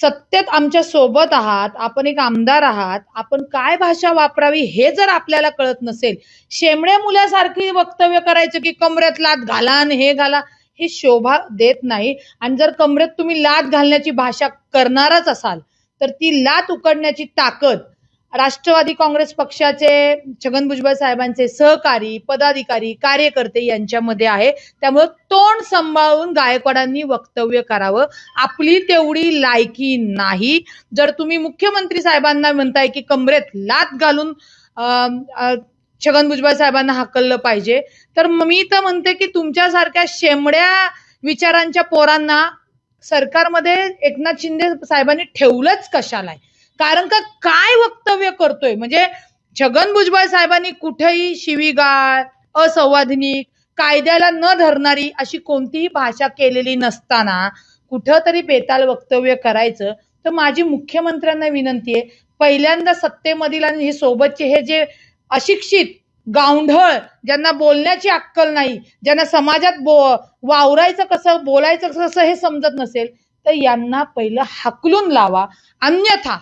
सत्तेत आमच्यासोबत आहात आपण एक आमदार आहात आपण काय भाषा वापरावी हे जर आपल्याला कळत नसेल शेमड्या मुलासारखी वक्तव्य करायचं की कमरेत लात घाला आणि हे घाला हे शोभा देत नाही. आणि जर कमरेत तुम्ही लात घालण्याची भाषा करणारच असाल तर ती लात उकडण्याची ताकद राष्ट्रवादी काँग्रेस पक्षाचे छगन भुजबळ साहेबांचे सहकारी पदाधिकारी कार्यकर्ते यांच्यामध्ये आहे. त्यामुळे तोंड सांभाळून गायकवाडांनी वक्तव्य करावं. आपली तेवढी लायकी नाही. जर तुम्ही मुख्यमंत्री साहेबांना म्हणताय की कमरेत लात घालून अं, छगन भुजबळ साहेबांना हाकललं पाहिजे तर मी तर म्हणते की तुमच्यासारख्या शेमड्या विचारांच्या पोरांना सरकारमध्ये एकनाथ शिंदे साहेबांनी ठेवलंच कशाला कारण का काय वक्तव्य करतोय? म्हणजे छगन भुजबळ साहेबांनी कुठेही शिवीगाळ असंवादनिक कायद्याला न धरणारी अशी कोणतीही भाषा केलेली नसताना कुठंतरी बेताल वक्तव्य करायचं तर माझी मुख्यमंत्र्यांना विनंती आहे पहिल्यांदा सत्तेमधील आणि हे सोबतचे हे जे अशिक्षित गावढळ ज्यांना बोलण्याची अक्कल नाही ज्यांना समाजात बो वावरायचं कसं बोलायचं कसं हे समजत नसेल तर यांना पहिलं हाकलून लावा. अन्यथा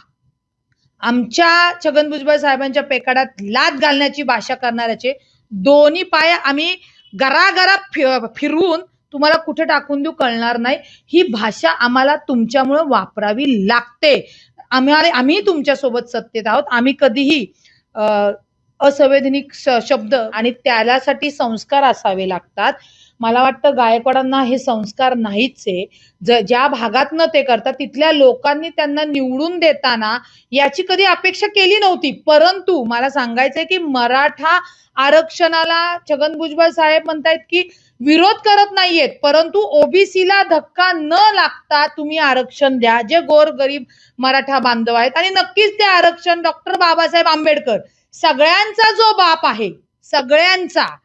आमच्या छगन भुजबळ साहेबांच्या पेकाडात लाद घालण्याची भाषा करणाऱ्याचे दोन्ही पाय आम्ही गरागरा फि- फिरवून तुम्हाला कुठे टाकून देऊ कळणार नाही. ही भाषा आम्हाला तुमच्यामुळं वापरावी लागते. आम्हाला आम्ही तुमच्यासोबत सत्तेत आहोत. आम्ही कधीही अ, असंवेदनिक शब्द आणि त्यालासाठी संस्कार असावे लागतात. मला वाटतं गायकवाडांना हे संस्कार नाहीच आहे. ज- ज्या भागातनं ते करतात तिथल्या लोकांनी त्यांना निवडून देताना याची कधी अपेक्षा केली नव्हती. परंतु मला सांगायचंय की मराठा आरक्षणाला छगन भुजबळ साहेब म्हणतायत की विरोध करत नाहीयेत. परंतु ओबीसीला धक्का न लागता तुम्ही आरक्षण द्या. जे गोर गरीब मराठा बांधव आहेत आणि नक्कीच ते आरक्षण डॉक्टर बाबासाहेब आंबेडकर. सगळ्यांचा जो बाप आहे सगळ्यांचा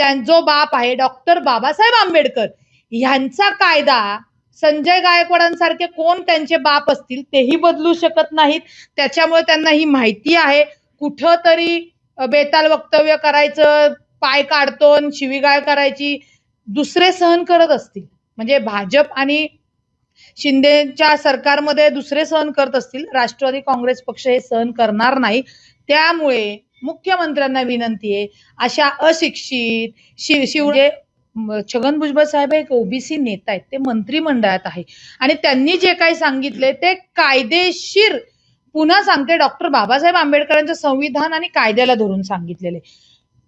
त्यां बाप आहे डॉक्टर बाबासाहेब आंबेडकर. ह्यांचा कायदा संजय गायकवाडांसारखे कोण त्यांचे बाप असतील तेही बदलू शकत नाहीत. त्याच्यामुळे त्यांना ही माहिती आहे. कुठं तरी बेताल वक्तव्य करायचं पाय काढतो आणि शिवीगाळ करायची दुसरे सहन करत असतील. म्हणजे भाजप आणि शिंदेच्या सरकारमध्ये दुसरे सहन करत असतील राष्ट्रवादी काँग्रेस पक्ष हे सहन करणार नाही. त्यामुळे मुख्यमंत्र्यांना विनंती आहे अशा अशिक्षित शिव शिवजे छगन भुजबळ साहेब एक ओबीसी नेता आहेत ते मंत्रिमंडळात आहे. आणि त्यांनी जे काही सांगितले ते कायदेशीर पुन्हा सांगते डॉक्टर बाबासाहेब आंबेडकरांचं संविधान आणि कायद्याला धरून सांगितलेले.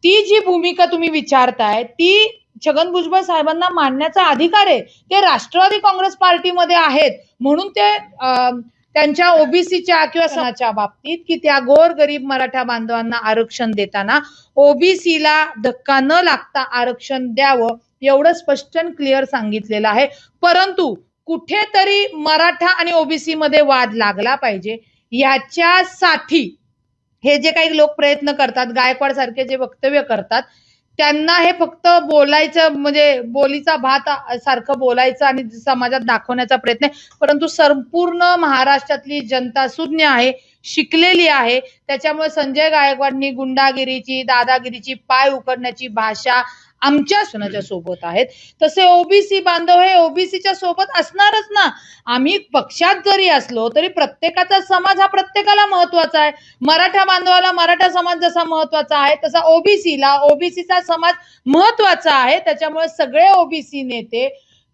ती जी भूमिका तुम्ही विचारताय ती छगन भुजबळ साहेबांना मांडण्याचा अधिकार आहे. ते राष्ट्रवादी काँग्रेस पार्टीमध्ये आहेत. म्हणून ते त्यांच्या ओबीसीच्या किंवा सणाच्या बाबतीत की त्या गोर गरीब मराठा बांधवांना आरक्षण देताना ओबीसीला धक्का न लागता आरक्षण द्यावं एवढं स्पष्ट क्लिअर सांगितलेलं आहे. परंतु कुठेतरी मराठा आणि ओबीसी मध्ये वाद लागला पाहिजे. याच्यासाठी हे जे काही लोक प्रयत्न करतात गायकवाड सारखे जे वक्तव्य करतात त्यांना हे फक्त बोलायचं म्हणजे बोलीचा भात सारखं बोलायचं आणि समाजात दाखवण्याचा प्रयत्न आहे. परंतु संपूर्ण महाराष्ट्रातली जनता सुज्ञ आहे. शिकलेली आहे. त्याच्यामुळे संजय गायकवाडनी गुंडागिरीची दादागिरीची पाय उकडण्याची भाषा आमच्या सुनाच्या सोबत आहेत. तसे ओबीसी बांधव हे ओबीसीच्या सोबत असणारच ना? आम्ही पक्षात जरी असलो तरी प्रत्येकाचा समाज हा प्रत्येकाला महत्त्वाचा आहे. मराठा बांधवाला मराठा समाज जसा महत्त्वाचा आहे तसा ओबीसीला ओबीसीचा समाज महत्त्वाचा आहे. त्याच्यामुळे सगळे ओबीसी नेते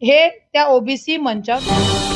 हे त्या ओबीसी मंचावर